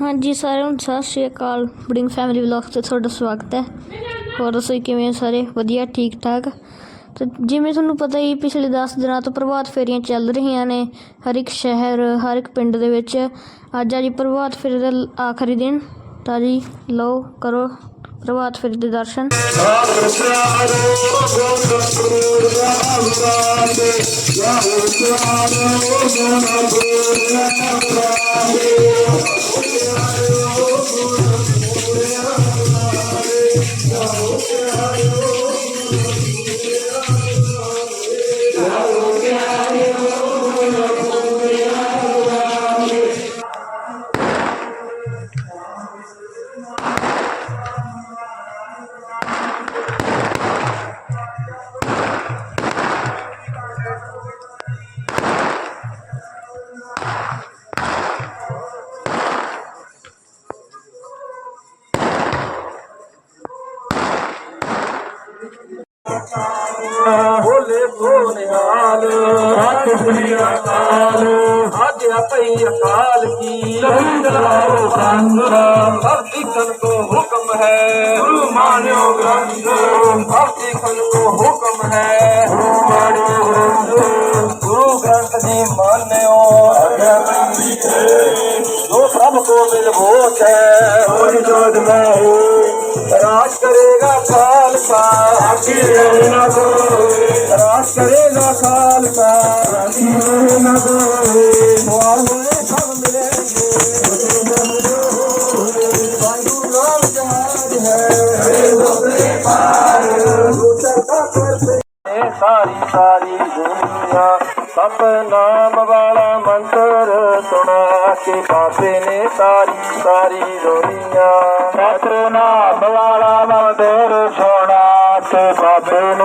ਹਾਂਜੀ ਸਾਰਿਆਂ ਨੂੰ ਸਤਿ ਸ਼੍ਰੀ ਅਕਾਲ। ਬੜਿੰਗ ਫੈਮਿਲੀ ਵਲੌਗ ਤੇ ਤੁਹਾਡਾ ਸਵਾਗਤ ਹੈ। ਹੋਰ ਤੁਸੀਂ ਕਿਵੇਂ ਹੋ ਸਾਰੇ? ਵਧੀਆ ਠੀਕ ਠਾਕ ਤੇ ਜਿਵੇਂ ਤੁਹਾਨੂੰ ਪਤਾ ਹੀ, ਪਿਛਲੇ 10 ਦਿਨਾਂ ਤੋਂ ਪ੍ਰਭਾਤ ਫੇਰੀਆਂ ਚੱਲ ਰਹੀਆਂ ਨੇ ਹਰ ਇੱਕ ਸ਼ਹਿਰ, ਹਰ ਇੱਕ ਪਿੰਡ ਦੇ ਵਿੱਚ। ਅੱਜ ਆ ਜੀ ਪ੍ਰਭਾਤ ਫੇਰੀ ਦਾ ਆਖਰੀ ਦਿਨ। ਤਾਂ ਜੀ, ਲਓ, ਕਰੋ ਪ੍ਰਭਾਤ ਫੇਰੀ ਦੇ ਦਰਸ਼ਨ ਆਜਿਆ ਪਈ ਅਕਾਲ ਕੀ ਲਹੂ ਜਲਾਓ ਸੰਗਰਾ ਭਗਤੀ ਕਨ ਕੋ ਹੁਕਮ ਹੈ ਗੁਰੂ ਮਾਨਿਓ ਗ੍ਰੰਥ ਭਗਤੀ ਕਨ ਕੋ ਹੁਕਮ ਹੈ ਗੁਰੂ ਮਾਨਿਓ ਗ੍ਰੰਥ ਗੁਰੂ ਗ੍ਰੰਥ ਜੀ ਮਾਨਿਓ ਆਗਿਆ ਪਈ ਜੋ ਪ੍ਰਭ ਕੋ ਮਿਲ ਭੋਜ ਹੈ ਉਤਰਦਾ ਕਰਤੇ ਇਹ ਸਾਰੀ ਸਾਰੀ ਦੁਨੀਆ ਸਤ ਨਾਮ ਵਾਲਾ ਮੰਤਰ ਸੁਣਾ ਕੇ ਬਾਬੇ ਨੇ ਸਾਰੀ ਸਾਰੀ ਦੁਨੀਆ ਸਤ ਨਾਮ ਵਾਲਾ ਮੰਤਰ ਸੁਣਾ ਕੇ ਬਾਬੇ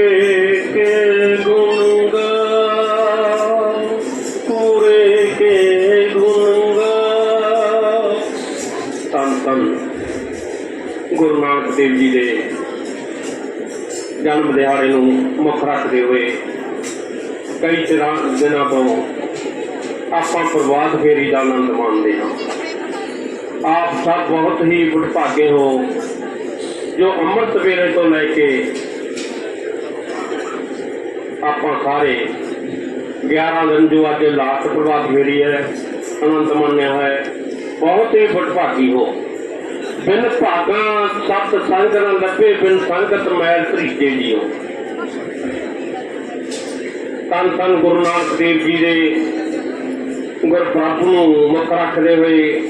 ਜਨਮ ਦਿਹਾੜੇ ਨੂੰ ਮੁੱਖ ਰੱਖਦੇ ਹੋਏ ਕਈ ਤਰ੍ਹਾਂ ਦਿਨਾਂ ਤੋਂ ਆਪਾਂ ਪ੍ਰਵਾਦ ਫੇਰੀ ਦਾ ਆਨੰਦ ਮਾਣਦੇ ਹਾਂ। ਆਪ ਸਭ ਬਹੁਤ ਹੀ ਵਡਭਾਗੇ ਹੋ, ਜੋ ਅੰਮ੍ਰਿਤ ਵੇਲੇ ਤੋਂ ਲੈ ਕੇ ਆਪਾਂ ਸਾਰੇ 11 ਦਿਨ ਜੋ ਅੱਜ ਲਾਸਟ ਪ੍ਰਭਾਤ ਫੇਰੀ ਹੈ, ਆਨੰਦ ਮੰਨਿਆ ਹੈ, ਬਹੁਤ ਹੀ ਵਡਭਾਗੀ ਹੋ। ਬਿਨ ਭਾਗਾ ਸਤ ਸੰਗ ਨ ਲੱਭੇ, ਬਿਨ ਸੰਗਤ ਮੈਲ ਭਰੀਜੇ ਜੀਓ। ਤਨ ਤਨ ਗੁਰੂ ਨਾਨਕ ਦੇਵ ਜੀ ਦੇ ਗੁਰਪ੍ਰਭ ਨੂੰ ਮੁੱਖ ਰੱਖਦੇ ਹੋਏ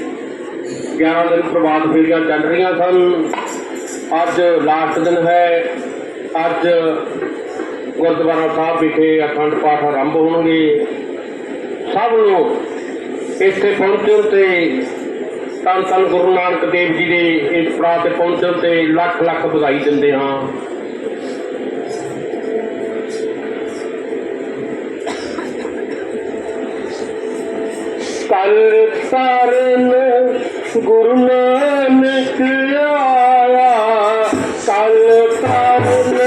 11 ਦਿਨ ਪ੍ਰਭਾਤ ਫੇਰੀਆਂ ਚੱਲ ਰਹੀਆਂ ਸਨ। ਅੱਜ ਲਾਸਟ ਦਿਨ ਹੈ। ਅੱਜ ਗੁਰਦੁਆਰਾ ਸਾਹਿਬ ਵਿਖੇ ਅਖੰਡ ਪਾਠ ਆਰੰਭ ਹੋਣਗੇ। ਸਭ ਲੋਕ ਇੱਥੇ ਪਹੁੰਚਣ ਤੇ ਧੰਨ ਧੰਨ ਗੁਰੂ ਨਾਨਕ ਦੇਵ ਜੀ ਦੇ ਇਸ ਪੜਾਅ ਤੇ ਪਹੁੰਚਣ ਤੇ ਲੱਖ ਲੱਖ ਵਧਾਈ ਦਿੰਦੇ ਹਾਂ। ਕਲ ਤਰਨ ਗੁਰੂ ਨਾਨਕ ਆਇਆ, ਕਲ ਤਰਨ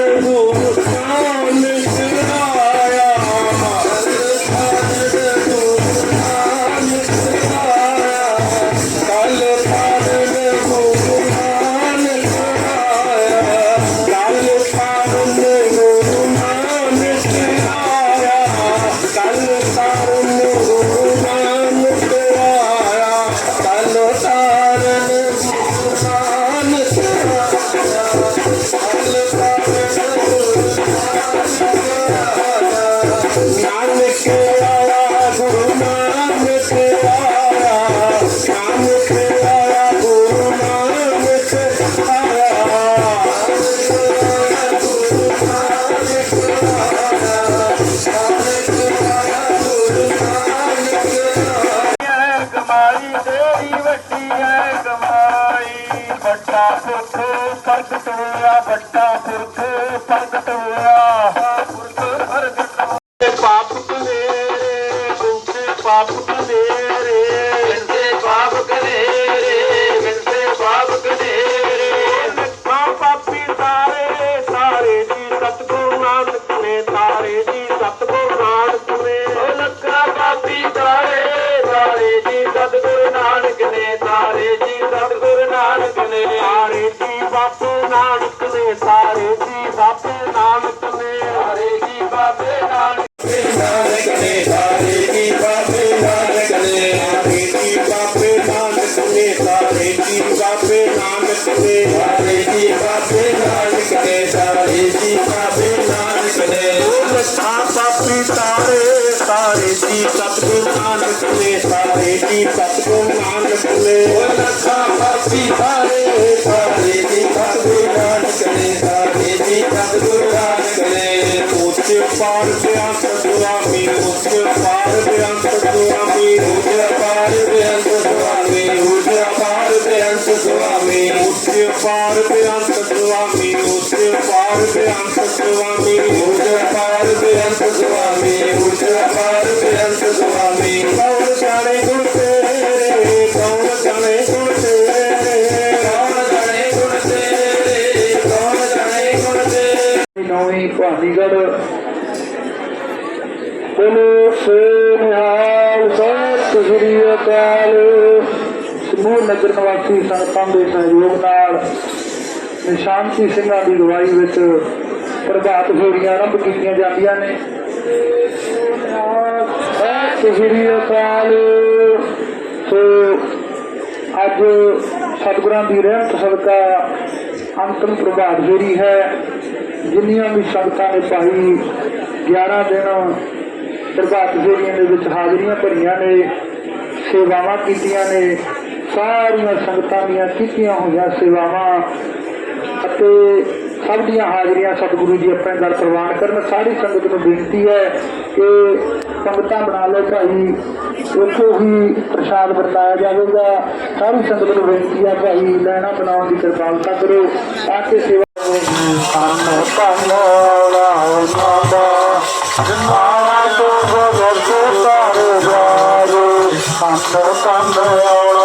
ਤੇਰੀ ਵੱਡੀ ਹੈ ਕਮਾਈ ਵੱਡਾ ਪੁਰਖ ਪ੍ਰਗਟ ਹੋਇਆ ਵੱਡਾ ਪੁਰਖ ਪ੍ਰਗਟ ਹੋਇਆ ਬਾਬੇ ਨਾਨਕ ਨੇ ਹਰੇ ਕੀ ਬਾਬੇ ਨਾਨਕ ਨੇ ਨਾਨਕ ਨੇ ਹਰੇ ਕੀ ਬਾਬੇ ਨਾਨਕ ਨੇ ਹਰੇ ਕੀ ਬਾਬੇ ਨਾਨਕ ਨੇ ਹਰੇ ਕੀ ਬਾਬੇ ਨਾਨਕ ਨੇ ਹਰੇ ਕੀ ਬਾਬੇ ਨਾਨਕ ਨੇ ਹਰੇ ਕੀ ਬਾਬੇ ਨਾਨਕ ਨੇ ਲਖਾ ਪਾਪੀ ਤਾਰੇ ਤਾਰੇ ਦੀ ਸਤਿਗੁਰ ਨਾਨਕ ਨੇ ਤਾਰੇ ਦੀ ਸਤਿਗੁਰ ਨਾਨਕ ਨੇ ਲਖਾ ਪਾਪੀ ਤਾਰੇ ਤਾਰੇ ਦੀ ਸਤਿਗੁਰ ਨਾਨਕ ਨੇ ਪਾਰ ਦੇ ਅੰਤ ਸੁਆਮੀ ਉਸ ਪਾਰ ਦੇ ਅੰਤ ਸੁਆਮੀ ਉਸ ਪਾਰ ਦੇ ਅੰਤ ਸੁਆਮੀ ਉਸ ਪਾਰ ਦੇ ਅੰਤ ਸੁਆਮੀ ਉਸ ਪਾਰ ਦੇ ਅੰਤ ਸੁਆਮੀ ਉਸ ਪਾਰ ਦੇ ਅੰਤ ਸੁਆਮੀ ਉਸ ਪਾਰ ਦੇ ਅੰਤ ਸੁਆਮੀ ਉਸ ਪਾਰ ਦੇ ਅੰਤ ਸੁਆਮੀ। ਕੌਣ ਜਾਣੇ ਗੁਣ ਤੇਰੇ, ਕੌਣ ਜਾਣੇ ਗੁਣ ਤੇਰੇ, ਕੌਣ ਜਾਣੇ ਗੁਣ ਤੇਰੇ, ਕੌਣ ਜਾਣੇ ਗੁਣ ਤੇਰੇ। ਨੌਵੀਂ ਭਾਨੀਗੜ ਸਮੂਹ ਨਗਰ ਨਿਵਾਸੀ ਸੰਗਤਾਂ ਦੇ ਸਹਿਯੋਗ ਨਾਲ ਨਿਸ਼ਾਨਤੀ ਸਿੰਘਾਂ ਦੀ ਅਗਵਾਈ ਵਿੱਚ ਪ੍ਰਭਾਤ ਫੇਰੀਆਂ ਆਰੰਭ ਕੀਤੀਆਂ ਜਾਂਦੀਆਂ ਨੇ। ਸ੍ਰੀ ਅਕਾਲ। ਸੋ ਅੱਜ ਸਤਿਗੁਰਾਂ ਦੀ ਰਹਿਮਤ ਸਦਕਾ ਅੰਤਮ ਪ੍ਰਭਾਤ ਫੇਰੀ ਹੈ। ਜਿੰਨੀਆਂ ਵੀ ਸੰਗਤਾਂ ਨੇ ਪਾਈ 11 ਦਿਨ ਪ੍ਰਭਾਤ ਫੇਰੀਆਂ ਦੇ ਵਿੱਚ ਹਾਜ਼ਰੀਆਂ ਭਰੀਆਂ ਨੇ, ਸੇਵਾਵਾਂ ਕੀਤੀਆਂ ਨੇ ਸਾਰੀਆਂ ਸੰਗਤਾਂ ਦੀਆਂ ਕੀਤੀਆਂ ਹੋਈਆਂ ਸੇਵਾਵਾਂ ਅਤੇ ਸਭ ਦੀਆਂ ਹਾਜ਼ਰੀਆਂ ਸਤਿਗੁਰੂ ਜੀ ਆਪਣੇ ਦਰ ਪ੍ਰਵਾਨ ਕਰਨ। ਸਾਰੀ ਸੰਗਤ ਨੂੰ ਬੇਨਤੀ ਹੈ ਕਿ ਸੰਗਤਾਂ ਬਣਾ ਲਓ ਭਾਈ। ਉੱਥੋਂ ਹੀ ਪ੍ਰਸ਼ਾਦ ਵਰਤਾਇਆ ਜਾਵੇਗਾ। ਸਾਰੀ ਸੰਗਤ ਨੂੰ ਬੇਨਤੀ ਹੈ ਭਾਈ, ਲੈਣਾ ਬਣਾਉਣ ਦੀ ਕਿਰਪਾਲਤਾ ਕਰੋ ਤਾਂ ਕਿ ਸੇਵਾ ਧੰਨ ਧੰਨ ਰਾਮ ਜਨਾਨਾ ਤੋਂ ਭਗਤ ਸਾਰੇ ਜਾਰੇ ਧੰਨ ਧੰਨ ਔਲਾ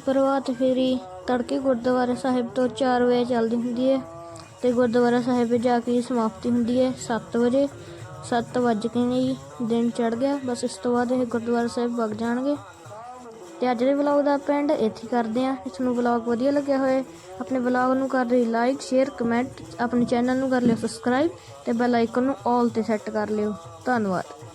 ਪ੍ਰਭਾਤ ਫੇਰੀ ਤੜਕੇ ਗੁਰਦੁਆਰਾ ਸਾਹਿਬ ਤੋਂ 4 ਵਜੇ ਚੱਲਦੀ ਹੁੰਦੀ ਹੈ ਤੇ ਗੁਰਦੁਆਰਾ ਸਾਹਿਬ ਜਾ ਕੇ ਸਮਾਪਤੀ ਹੁੰਦੀ ਹੈ 7 ਵਜੇ। 7 ਵੱਜ ਕੇ ਨੇ ਦਿਨ ਚੜ ਗਿਆ, ਬਸ ਇਸ ਤੋਂ ਬਾਅਦ ਇਹ ਗੁਰਦੁਆਰਾ ਸਾਹਿਬ ਵਗ ਜਾਣਗੇ। ਤੇ ਅੱਜ ਦੇ ਵਲੌਗ ਦਾ ਪਿੰਡ ਇੱਥੇ ਕਰਦੇ ਆ ਇਸ ਨੂੰ ਵਲੌਗ ਵਧੀਆ ਲੱਗਿਆ ਹੋਏ, ਆਪਣੇ ਵਲੌਗ ਨੂੰ ਕਰ ਲਈ ਲਾਈਕ ਸ਼ੇਅਰ ਕਮੈਂਟ ਆਪਣੇ ਚੈਨਲ ਨੂੰ ਕਰ ਲਿਓ ਸਬਸਕ੍ਰਾਈਬ ਤੇ ਬੈਲ ਆਈਕਨ ਨੂੰ ਆਲ ਤੇ ਸੈੱਟ ਕਰ ਲਿਓ। ਧੰਨਵਾਦ।